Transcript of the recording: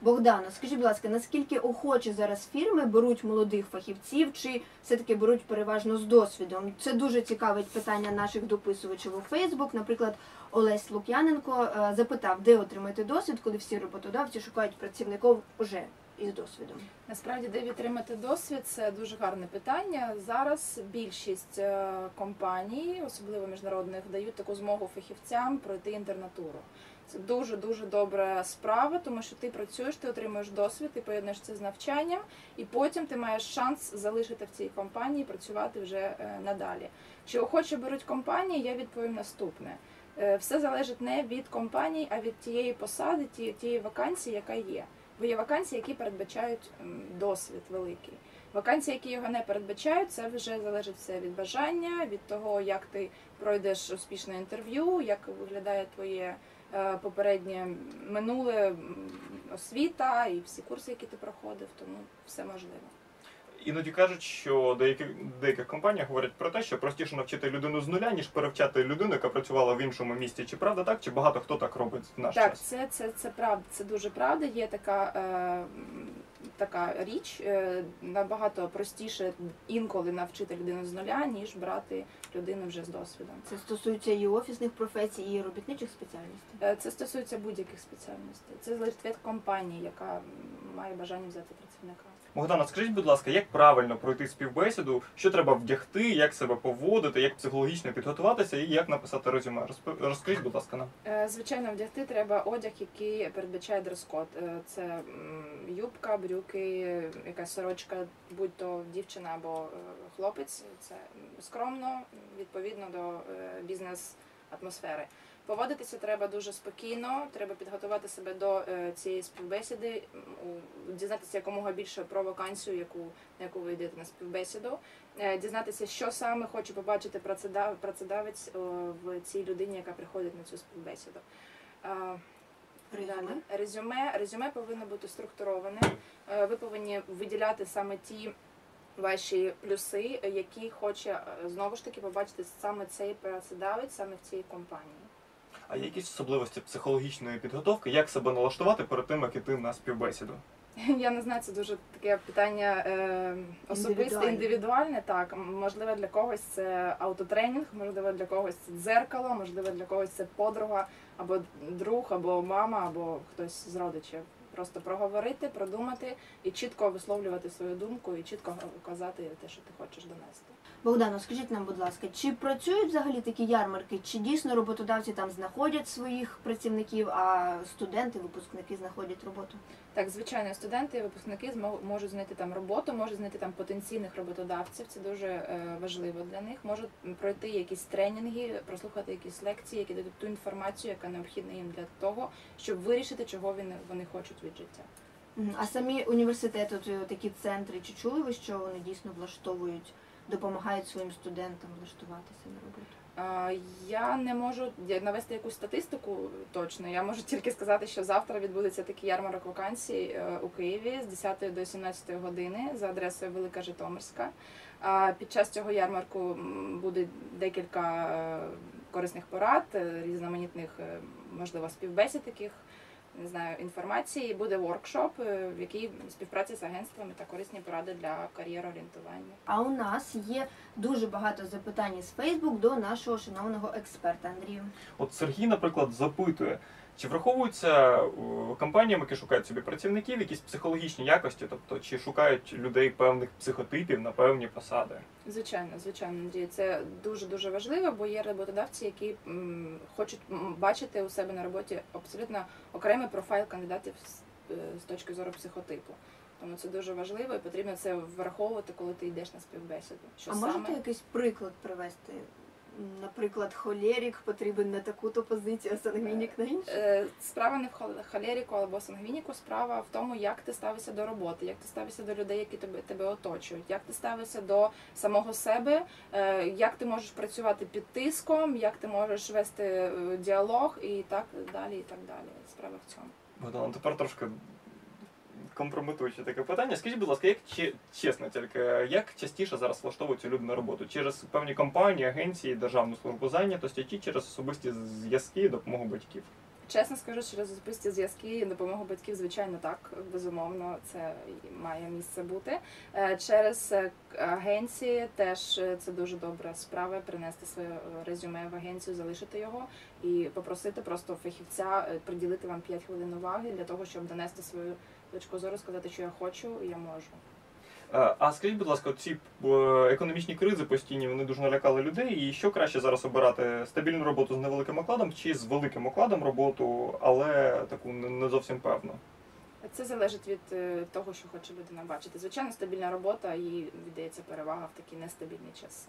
Богдано, скажіть, будь ласка, наскільки охоче зараз фірми беруть молодих фахівців, чи все-таки беруть переважно з досвідом? Це дуже цікавить питання наших дописувачів у Фейсбук. Наприклад, Олесь Лук'яненко е, запитав, де отримати досвід, коли всі роботодавці шукають працівників уже із досвідом. Насправді, де відтримати досвід, це дуже гарне питання. Зараз більшість е, компаній, особливо міжнародних, дають таку змогу фахівцям пройти інтернатуру. Це дуже дуже добра справа, тому що ти працюєш, ти отримуєш досвід, ти поєднуєш це з навчанням, і потім ти маєш шанс залишити в цій компанії працювати вже е, надалі. Чи охоче беруть компанії? Я відповім наступне. Е, Все залежить не від компанії, а від тієї посади, ті- тієї вакансії, яка є. Бо є вакансії, які передбачають досвід великий. Вакансії, які його не передбачають, це вже залежить все від бажання, від того, як ти пройдеш успішне інтерв'ю, як виглядає твоє попереднє минуле освіта і всі курси, які ти проходив, тому все можливо. Іноді кажуть, що деякі деяких компаніях говорять про те, що простіше навчити людину з нуля, ніж перевчати людину, яка працювала в іншому місті. Чи правда так? Чи багато хто так робить в наш Так, час? це, це, це правда, це дуже правда. Є така, е, така річ, е, набагато простіше інколи навчити людину з нуля, ніж брати людину вже з досвідом. Це стосується і офісних професій, і робітничих спеціальностей. Е, Це стосується будь-яких спеціальностей. Це залежить від компанії, яка має бажання взяти працівника. Богдана, скажіть, будь ласка, як правильно пройти співбесіду, що треба вдягти, як себе поводити, як психологічно підготуватися і як написати резюме? Розкажіть, будь ласка, нам. Е, Звичайно, вдягти треба одяг, який передбачає дрес-код. Е, Це юбка, брюки, якась сорочка, будь то дівчина або е, хлопець. Це скромно, відповідно до бізнес-атмосфери. Поводитися треба дуже спокійно, треба підготувати себе до е, цієї співбесіди, дізнатися якомога більше про вакансію, яку, на яку ви йдете на співбесіду, е, дізнатися, що саме хоче побачити працедавець в цій людині, яка приходить на цю співбесіду. Е, Резюме? Резюме, резюме повинно бути структуроване. Ви повинні виділяти саме ті ваші плюси, які хоче знову ж таки побачити саме цей працедавець, саме в цій компанії. А є якісь особливості психологічної підготовки, як себе налаштувати перед тим, як іти на співбесіду? Я не знаю, це дуже таке питання е, особисте, Індивідуальне. індивідуальне. Так, можливо, для когось це автотренінг, можливо, для когось це дзеркало, можливо, для когось це подруга, або друг, або мама, або хтось з родичів. Просто проговорити, продумати і чітко висловлювати свою думку, і чітко казати те, що ти хочеш донести. Богдано, скажіть нам, будь ласка, чи працюють взагалі такі ярмарки, чи дійсно роботодавці там знаходять своїх працівників, а студенти, випускники знаходять роботу? Так, звичайно, студенти, випускники змо- можуть знайти там роботу, можуть знайти там потенційних роботодавців. Це дуже е, важливо для них. Можуть пройти якісь тренінги, прослухати якісь лекції, які дадуть ту інформацію, яка необхідна їм для того, щоб вирішити, чого вони хочуть від життя. А самі університети, от, е, такі центри, чи чули ви, що вони дійсно влаштовують, допомагають своїм студентам влаштуватися на роботу? Я не можу навести якусь статистику точно. Я можу тільки сказати, що завтра відбудеться такий ярмарок вакансій е, у Києві з 10 до 17 години за адресою Велика Житомирська. Під час цього ярмарку буде декілька е, корисних порад, різноманітних, можливо, співбесід таких. Не знаю інформації. Буде воркшоп, е, в якій співпраця з агентствами та корисні поради для кар'єроорієнтування. А у нас є дуже багато запитань з Фейсбук до нашого шановного експерта Андрію. От Сергій, наприклад, запитує, чи враховуються е, компаніями, які шукають собі працівників, якісь психологічні якості, тобто чи шукають людей певних психотипів на певні посади? Звичайно, звичайно, Андрій, це дуже дуже важливо, бо є роботодавці, які м, хочуть бачити у себе на роботі абсолютно окремий профайл кандидатів з, е, з точки зору психотипу. Тому це дуже важливо і потрібно це враховувати, коли ти йдеш на співбесіду. Що а саме можете якийсь приклад привести? Наприклад, холерік потрібен на таку-то позицію, а сангвінік на іншу? Е, справа не в хол- холеріку або сангвініку, справа в тому, як ти ставишся до роботи, як ти ставишся до людей, які тебе, тебе оточують, як ти ставишся до самого себе, е, як ти можеш працювати під тиском, як ти можеш вести е, діалог і так далі. і так далі. Справа в цьому. Богдан, тепер трошки компрометуюче таке питання. Скажіть, будь ласка, як че- чесно тільки, як частіше зараз влаштовуються люди на роботу? Через певні компанії, агенції, державну службу зайнятості чи через особисті зв'язки і допомогу батьків? Чесно скажу, через особисті зв'язки і допомогу батьків, звичайно, так, безумовно, це має місце бути. Е, Через е, агенції теж е, це дуже добра справа принести своє резюме в агенцію, залишити його і попросити просто фахівця приділити вам 5 хвилин уваги для того, щоб донести свою точку зору, сказати, що я хочу і я можу. Е, А скажіть, будь ласка, ці е, економічні кризи постійні вони дуже налякали людей. І що краще зараз обирати стабільну роботу з невеликим окладом чи з великим окладом роботу, але таку не зовсім певну? Це залежить від е, того, що хоче людина бачити. Звичайно, стабільна робота їй віддається перевага в такі нестабільні часи.